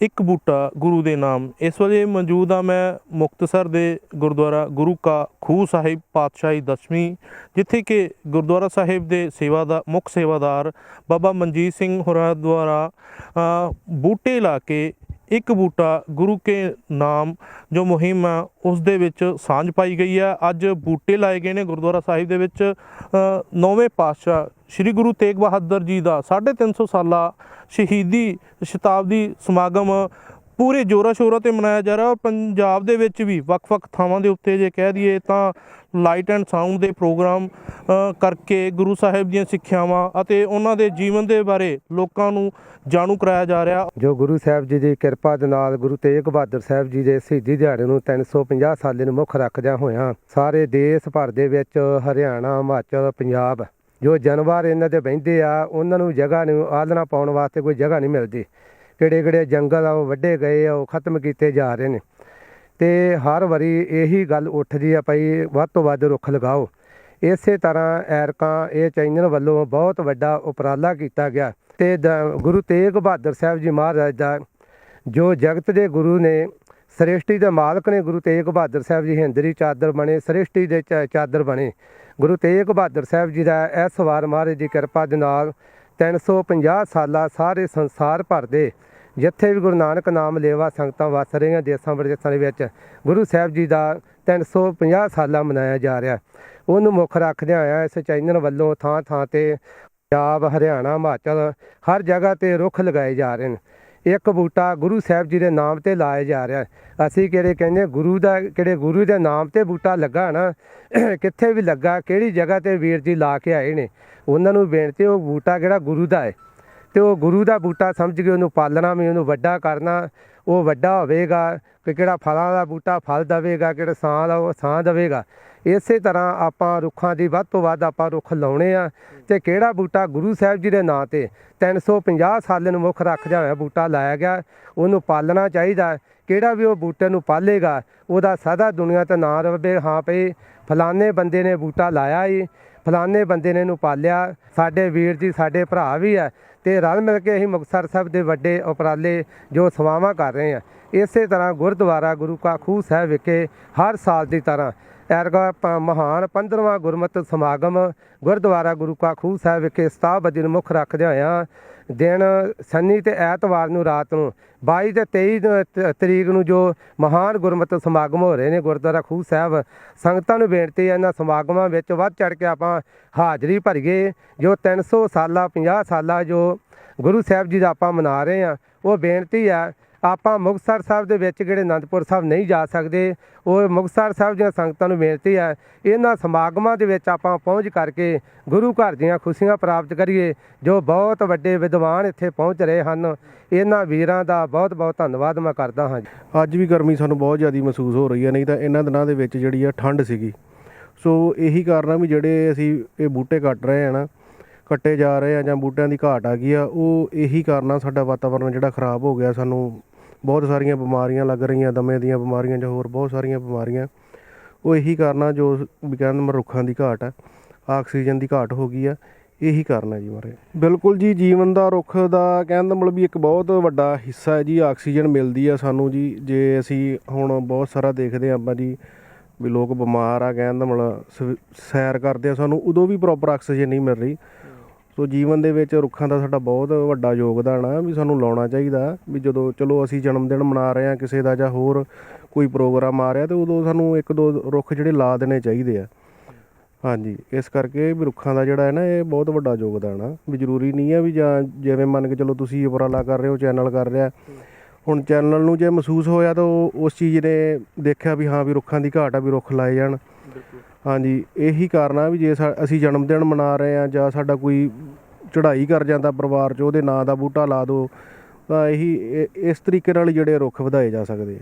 ਇੱਕ ਬੂਟਾ ਗੁਰੂ ਦੇ ਨਾਮ। ਇਸ ਵੇਲੇ ਮੌਜੂਦ ਆ ਮੈਂ ਮੁਕਤਸਰ ਦੇ ਗੁਰਦੁਆਰਾ ਗੁਰੂ ਕਾ ਖੂ ਸਾਹਿਬ ਪਾਤਸ਼ਾਹੀ ਦਸਵੀਂ, ਜਿੱਥੇ ਕਿ ਗੁਰਦੁਆਰਾ ਸਾਹਿਬ ਦੇ ਸੇਵਾ ਦਾ, ਮੁੱਖ ਸੇਵਾਦਾਰ ਬਾਬਾ ਮਨਜੀਤ ਸਿੰਘ ਹੋਰਾਂ ਦੁਆਰਾ ਬੂਟੇ ਲਾ ਕੇ ਇੱਕ ਬੂਟਾ ਗੁਰੂ ਕੇ ਨਾਮ ਜੋ ਮੁਹਿੰਮ ਆ, ਉਸ ਦੇ ਵਿੱਚ ਸਾਂਝ ਪਾਈ ਗਈ ਆ। ਅੱਜ ਬੂਟੇ ਲਾਏ ਗਏ ਨੇ ਗੁਰਦੁਆਰਾ ਸਾਹਿਬ ਦੇ ਵਿੱਚ। ਨੌਵੇਂ ਪਾਤਸ਼ਾਹ ਸ੍ਰੀ ਗੁਰੂ ਤੇਗ ਬਹਾਦਰ ਜੀ ਦਾ 350 ਸਾਲਾ ਸ਼ਹੀਦੀ ਸ਼ਤਾਬਦੀ ਸਮਾਗਮ ਪੂਰੇ ਜੋਰਾ ਸ਼ੋਰਾ ਤੇ ਮਨਾਇਆ ਜਾ ਰਿਹਾ ਔਰ ਪੰਜਾਬ ਦੇ ਵਿੱਚ ਵੀ ਵੱਖ-ਵੱਖ ਥਾਵਾਂ ਦੇ ਉੱਤੇ ਜੇ ਕਹਿ ਦਈਏ ਤਾਂ ਲਾਈਟ ਐਂਡ ਸਾਊਂਡ ਦੇ ਪ੍ਰੋਗਰਾਮ ਕਰਕੇ ਗੁਰੂ ਸਾਹਿਬ ਦੀਆਂ ਸਿੱਖਿਆਵਾਂ ਅਤੇ ਉਹਨਾਂ ਦੇ ਜੀਵਨ ਦੇ ਬਾਰੇ ਲੋਕਾਂ ਨੂੰ ਜਾਣੂ ਕਰਾਇਆ ਜਾ ਰਿਹਾ। ਜੋ ਗੁਰੂ ਸਾਹਿਬ ਜੀ ਦੀ ਕਿਰਪਾ ਦੇ ਨਾਲ ਗੁਰੂ ਤੇਗ ਬਹਾਦਰ ਸਾਹਿਬ ਜੀ ਦੇ ਸ਼ਹੀਦੀ ਦਿਹਾੜੇ ਨੂੰ 350 ਸਾਲੇ ਨੂੰ ਮੁੱਖ ਰੱਖਦਿਆਂ ਹੋਇਆਂ ਸਾਰੇ ਦੇਸ਼ ਭਰ ਦੇ ਵਿੱਚ ਹਰਿਆਣਾ, ਹਿਮਾਚਲ, ਪੰਜਾਬ ਜੋ ਜਾਨਵਰ ਇਹਨਾਂ ਦੇ ਬਹਿੰਦੇ ਆ, ਉਹਨਾਂ ਨੂੰ ਜਗ੍ਹਾ ਨੂੰ ਆਲਣਾ ਪਾਉਣ ਵਾਸਤੇ ਕੋਈ ਜਗ੍ਹਾ ਨਹੀਂ ਮਿਲਦੀ। ਕਿਹੜੇ ਕਿਹੜੇ ਜੰਗਲ ਆ, ਉਹ ਵੱਡੇ ਗਏ ਆ, ਉਹ ਖਤਮ ਕੀਤੇ ਜਾ ਰਹੇ ਨੇ। ਤੇ ਹਰ ਵਾਰੀ ਇਹੀ ਗੱਲ ਉੱਠਦੀ ਆ ਭਾਈ, ਵੱਧ ਤੋਂ ਵੱਧ ਰੁੱਖ ਲਗਾਓ। ਇਸੇ ਤਰ੍ਹਾਂ ਐਰਕਾਂ ਇਹ ਚੈਨਲ ਵੱਲੋਂ ਬਹੁਤ ਵੱਡਾ ਉਪਰਾਲਾ ਕੀਤਾ ਗਿਆ। ਤੇ ਦ- ਗੁਰੂ ਤੇਗ ਬਹਾਦਰ ਸਾਹਿਬ ਜੀ ਮਹਾਰਾਜ ਦਾ, ਜੋ ਜਗਤ ਦੇ ਗੁਰੂ ਨੇ, ਸ੍ਰਿਸ਼ਟੀ ਦੇ ਮਾਲਕ ਨੇ ਗੁਰੂ ਤੇਗ ਬਹਾਦਰ ਸਾਹਿਬ ਜੀ ਹਿੰਦਰੀ ਚਾਦਰ ਬਣੇ, ਸ੍ਰਿਸ਼ਟੀ ਦੇ ਚਾ- ਚਾਦਰ ਬਣੇ। ਗੁਰੂ ਤੇਗ ਬਹਾਦਰ ਸਾਹਿਬ ਜੀ ਦਾ ਇਸ ਵਾਰ ਮਹਾਰਾਜ ਦੀ ਕਿਰਪਾ ਦੇ ਨਾਲ 350 ਸਾਲਾ ਸਾਰੇ ਸੰਸਾਰ ਭਰ ਦੇ ਜਿੱਥੇ ਵੀ ਗੁਰੂ ਨਾਨਕ ਨਾਮ ਲੇਵਾ ਸੰਗਤਾਂ ਵਸ ਰਹੀਆਂ ਦੇਸਾਂ ਵਿਦੇਸਾਂ ਦੇ ਵਿੱਚ, ਗੁਰੂ ਸਾਹਿਬ ਜੀ ਦਾ 350 ਸਾਲਾ ਮਨਾਇਆ ਜਾ ਰਿਹਾ। ਉਹਨੂੰ ਮੁੱਖ ਰੱਖਦਿਆਂ ਹੋਇਆ ਇਸ ਚੈਨਲ ਵੱਲੋਂ ਥਾਂ ਥਾਂ ਤੇ ਪੰਜਾਬ, ਹਰਿਆਣਾ, ਹਿਮਾਚਲ ਹਰ ਜਗ੍ਹਾ ਤੇ ਰੁੱਖ ਲਗਾਏ ਜਾ ਰਹੇ ਨੇ। ਇੱਕ ਬੂਟਾ ਗੁਰੂ ਸਾਹਿਬ ਜੀ ਦੇ ਨਾਮ ਤੇ ਲਾਇਆ ਜਾ ਰਿਹਾ। ਅਸੀਂ ਕਿਹੜੇ ਕਹਿੰਦੇ ਗੁਰੂ ਦਾ, ਕਿਹੜੇ ਗੁਰੂ ਦੇ ਨਾਮ ਤੇ ਬੂਟਾ ਲੱਗਾ ਨਾ, ਕਿੱਥੇ ਵੀ ਲੱਗਾ, ਕਿਹੜੀ ਜਗ੍ਹਾ ਤੇ ਵੀਰ ਜੀ ਲਾ ਕੇ ਆਏ ਨੇ। ਉਹਨਾਂ ਨੂੰ ਬੇਨਤੀ ਉਹ ਬੂਟਾ ਕਿਹੜਾ ਗੁਰੂ ਦਾ ਹੈ? ਤੇ ਉਹ ਗੁਰੂ ਦਾ ਬੂਟਾ ਸਮਝ ਕੇ ਉਹਨੂੰ ਪਾਲਣਾ ਵੀ, ਉਹਨੂੰ ਵੱਡਾ ਕਰਨਾ, ਉਹ ਵੱਡਾ ਹੋਵੇਗਾ ਕਿ ਕਿਹੜਾ ਫਲਾਂ ਦਾ ਬੂਟਾ, ਫਲ ਦੇਵੇਗਾ, ਕਿਹੜਾ ਸਾਹ ਦਾ, ਉਹ ਸਾਂ ਦੇਵੇਗਾ। ਇਸੇ ਤਰ੍ਹਾਂ ਆਪਾਂ ਰੁੱਖਾਂ ਦੀ ਵੱਧ ਤੋਂ ਵੱਧ ਆਪਾਂ ਰੁੱਖ ਲਾਉਣੇ ਆ ਤੇ ਕਿਹੜਾ ਬੂਟਾ ਗੁਰੂ ਸਾਹਿਬ ਜੀ ਦੇ ਨਾਂ ਤੇ 350 ਸਾਲ ਨੂੰ ਮੁੱਖ ਰੱਖਦਿਆਂ ਹੋਇਆ ਬੂਟਾ ਲਾਇਆ ਗਿਆ, ਉਹਨੂੰ ਪਾਲਣਾ ਚਾਹੀਦਾ। ਕਿਹੜਾ ਵੀ ਉਹ ਬੂਟੇ ਨੂੰ ਪਾਲੇਗਾ, ਉਹਦਾ ਸਦਾ ਦੁਨੀਆ ਤੇ ਨਾਂ ਰਵੇ, ਹਾਂ ਭਈ, ਫਲਾਣੇ ਬੰਦੇ ਨੇ ਬੂਟਾ ਲਾਇਆ ਈ, ਫਲਾਣੇ ਬੰਦੇ ਨੇ ਇਹਨੂੰ ਪਾਲਿਆ। ਸਾਡੇ ਵੀਰ ਜੀ, ਸਾਡੇ ਭਰਾ ਵੀ ਆ ਤੇ ਰਲ ਮਿਲ ਕੇ ਅਸੀਂ ਮੁਕਤਸਰ ਸਾਹਿਬ ਦੇ ਵੱਡੇ ਉਪਰਾਲੇ ਜੋ ਸੇਵਾਵਾਂ ਕਰ ਰਹੇ ਆ ਇਸੇ ਤਰ੍ਹਾਂ ਗੁਰਦੁਆਰਾ ਗੁਰੂ ਕਾ ਖੂਹ ਸਾਹਿਬ ਵਿਖੇ ਹਰ ਸਾਲ ਦੀ ਤਰ੍ਹਾਂ ਐਰਗਾ ਮਹਾਨ 15ਵਾਂ ਗੁਰਮਤਿ ਸਮਾਗਮ ਗੁਰਦੁਆਰਾ ਗੁਰੂ ਕਾ ਖੂਹ ਸਾਹਿਬ ਵਿਖੇ ਸਤਾਬਦੀ ਨੂੰ ਮੁੱਖ ਰੱਖਦੇ ਹੋਇਆਂ ਦਿਨ ਸੰਨੀ ਤੇ ਐਤਵਾਰ ਨੂੰ ਰਾਤ ਨੂੰ 22 ਤੇ 23 ਤਰੀਕ ਨੂੰ ਜੋ ਮਹਾਨ ਗੁਰਮਤਿ ਸਮਾਗਮ ਹੋ ਰਹੇ ਨੇ ਗੁਰਦੁਆਰਾ ਖੂਹ ਸਾਹਿਬ, ਸੰਗਤਾਂ ਨੂੰ ਬੇਨਤੀ ਹੈ ਇਹਨਾਂ ਸਮਾਗਮਾਂ ਵਿੱਚ ਵੱਧ ਚੜ ਕੇ ਆਪਾਂ ਹਾਜ਼ਰੀ ਭਰੀਏ, ਜੋ 300 ਸਾਲਾ 50 ਸਾਲਾ ਜੋ ਗੁਰੂ ਸਾਹਿਬ ਜੀ ਦਾ ਆਪਾਂ ਮਨਾ ਰਹੇ ਆ ਉਹ ਬੇਨਤੀ ਹੈ ਆਪਾਂ ਮੁਕਤਸਰ ਸਾਹਿਬ ਦੇ ਵਿੱਚ ਜਿਹੜੇ ਅਨੰਦਪੁਰ ਸਾਹਿਬ ਨਹੀਂ ਜਾ ਸਕਦੇ, ਉਹ ਮੁਕਤਸਰ ਸਾਹਿਬ ਦੀਆਂ ਸੰਗਤਾਂ ਨੂੰ ਬੇਨਤੀ ਹੈ, ਇਹਨਾਂ ਸਮਾਗਮਾਂ ਦੇ ਵਿੱਚ ਆਪਾਂ ਪਹੁੰਚ ਕਰਕੇ ਗੁਰੂ ਘਰ ਦੀਆਂ ਖੁਸ਼ੀਆਂ ਪ੍ਰਾਪਤ ਕਰੀਏ, ਜੋ ਬਹੁਤ ਵੱਡੇ ਵਿਦਵਾਨ ਇੱਥੇ ਪਹੁੰਚ ਰਹੇ ਹਨ। ਇਹਨਾਂ ਵੀਰਾਂ ਦਾ ਬਹੁਤ ਬਹੁਤ ਧੰਨਵਾਦ ਮੈਂ ਕਰਦਾ ਹਾਂ ਅੱਜ ਵੀ ਗਰਮੀ ਸਾਨੂੰ ਬਹੁਤ ਜ਼ਿਆਦਾ ਮਹਿਸੂਸ ਹੋ ਰਹੀ ਹੈ, ਨਹੀਂ ਤਾਂ ਇਹਨਾਂ ਦਿਨਾਂ ਦੇ ਵਿੱਚ ਜਿਹੜੀ ਆ ਠੰਡ ਸੀਗੀ। ਸੋ ਇਹੀ ਕਾਰਨ ਆ ਵੀ ਜਿਹੜੇ ਅਸੀਂ ਇਹ ਬੂਟੇ ਕੱਟ ਰਹੇ ਆ ਨਾ, ਕੱਟੇ ਜਾ ਰਹੇ ਆ ਜਾਂ ਬੂਟਿਆਂ ਦੀ ਘਾਟ ਆ ਗਈ ਆ, ਉਹ ਇਹੀ ਕਾਰਨ ਆ ਸਾਡਾ ਵਾਤਾਵਰਣ ਜਿਹੜਾ ਖਰਾਬ ਹੋ ਗਿਆ ਸਾਨੂੰ ਬਹੁਤ ਸਾਰੀਆਂ ਬਿਮਾਰੀਆਂ ਲੱਗ ਰਹੀਆਂ, ਦਮੇ ਦੀਆਂ ਬਿਮਾਰੀਆਂ ਜਾਂ ਹੋਰ ਬਹੁਤ ਸਾਰੀਆਂ ਬਿਮਾਰੀਆਂ। ਉਹ ਇਹੀ ਕਾਰਨ ਆ ਜੋ ਵਿਗਿਆਨ ਨੰਬਰ ਰੁੱਖਾਂ ਦੀ ਘਾਟ ਆ, ਆਕਸੀਜਨ ਦੀ ਘਾਟ ਹੋ ਗਈ ਆ, ਇਹੀ ਕਾਰਨ ਹੈ ਜੀ ਮਾਰੇ। ਬਿਲਕੁਲ ਜੀ, ਜੀਵਨ ਦਾ ਰੁੱਖ ਦਾ ਕਹਿਣ ਦਾ ਮਤਲਬ ਵੀ ਇੱਕ ਬਹੁਤ ਵੱਡਾ ਹਿੱਸਾ ਹੈ ਜੀ, ਆਕਸੀਜਨ ਮਿਲਦੀ ਆ ਸਾਨੂੰ ਜੀ। ਜੇ ਅਸੀਂ ਹੁਣ ਬਹੁਤ ਸਾਰਾ ਦੇਖਦੇ ਆਪਾਂ ਜੀ, ਵੀ ਲੋਕ ਬਿਮਾਰ ਆ ਕਹਿਣ ਦਾ ਮਤਲਬ ਸ- ਸੈਰ ਕਰਦੇ ਆ, ਸਾਨੂੰ ਉਦੋਂ ਵੀ ਪ੍ਰੋਪਰ ਆਕਸੀਜਨ ਨਹੀਂ ਮਿਲ ਰਹੀ। ਸੋ ਜੀਵਨ ਦੇ ਵਿੱਚ ਰੁੱਖਾਂ ਦਾ ਸਾਡਾ ਬਹੁਤ ਵੱਡਾ ਯੋਗਦਾਨ ਆ ਵੀ ਸਾਨੂੰ ਲਾਉਣਾ ਚਾਹੀਦਾ ਵੀ ਜਦੋਂ ਚਲੋ ਅਸੀਂ ਜਨਮ ਦਿਨ ਮਨਾ ਰਹੇ ਆ ਕਿਸੇ ਦਾ ਜਾਂ ਹੋਰ ਕੋਈ ਪ੍ਰੋਗਰਾਮ ਆ ਰਿਹਾ ਤੇ ਉਦੋਂ ਸਾਨੂੰ ਇੱਕ ਦੋ ਰੁੱਖ ਜਿਹੜੇ ਲਾ ਦੇਣੇ ਚਾਹੀਦੇ ਆ। ਹਾਂਜੀ ਇਸ ਕਰਕੇ ਵੀ ਰੁੱਖਾਂ ਦਾ ਜਿਹੜਾ ਹੈ ਨਾ ਇਹ ਬਹੁਤ ਵੱਡਾ ਯੋਗਦਾਨ ਆ। ਵੀ ਜ਼ਰੂਰੀ ਨਹੀਂ ਆ ਵੀ ਜਾਂ ਜਿਵੇਂ ਮੰਨ ਕੇ ਚਲੋ ਤੁਸੀਂ ਉਪਰਾਲਾ ਕਰ ਰਹੇ ਹੋ ਚੈਨਲ ਕਰ ਰਿਹਾ ਹੁਣ ਚੈਨਲ ਨੂੰ ਜੇ ਮਹਿਸੂਸ ਹੋਇਆ ਤਾਂ ਉਸ ਚੀਜ਼ ਨੇ ਦੇਖਿਆ ਵੀ ਹਾਂ ਵੀ ਰੁੱਖਾਂ ਦੀ ਘਾਟ ਆ ਵੀ ਰੁੱਖ ਲਾਏ ਜਾਣ। ਹਾਂਜੀ ਇਹੀ ਕਾਰਨ ਆ ਵੀ ਜੇ ਅਸੀਂ ਜਨਮ ਦਿਨ ਮਨਾ ਰਹੇ ਆ ਜਾਂ ਸਾਡਾ ਕੋਈ ਚੜ੍ਹਾਈ ਕਰ ਜਾਂਦਾ ਪਰਿਵਾਰ 'ਚ, ਉਹਦੇ ਨਾਂ ਦਾ ਬੂਟਾ ਲਾ ਦਿਓ, ਤਾਂ ਇਹੀ ਇਹ- ਇਸ ਤਰੀਕੇ ਨਾਲ ਜਿਹੜੇ ਰੁੱਖ ਵਧਾਏ ਜਾ ਸਕਦੇ ਆ ਜੀ।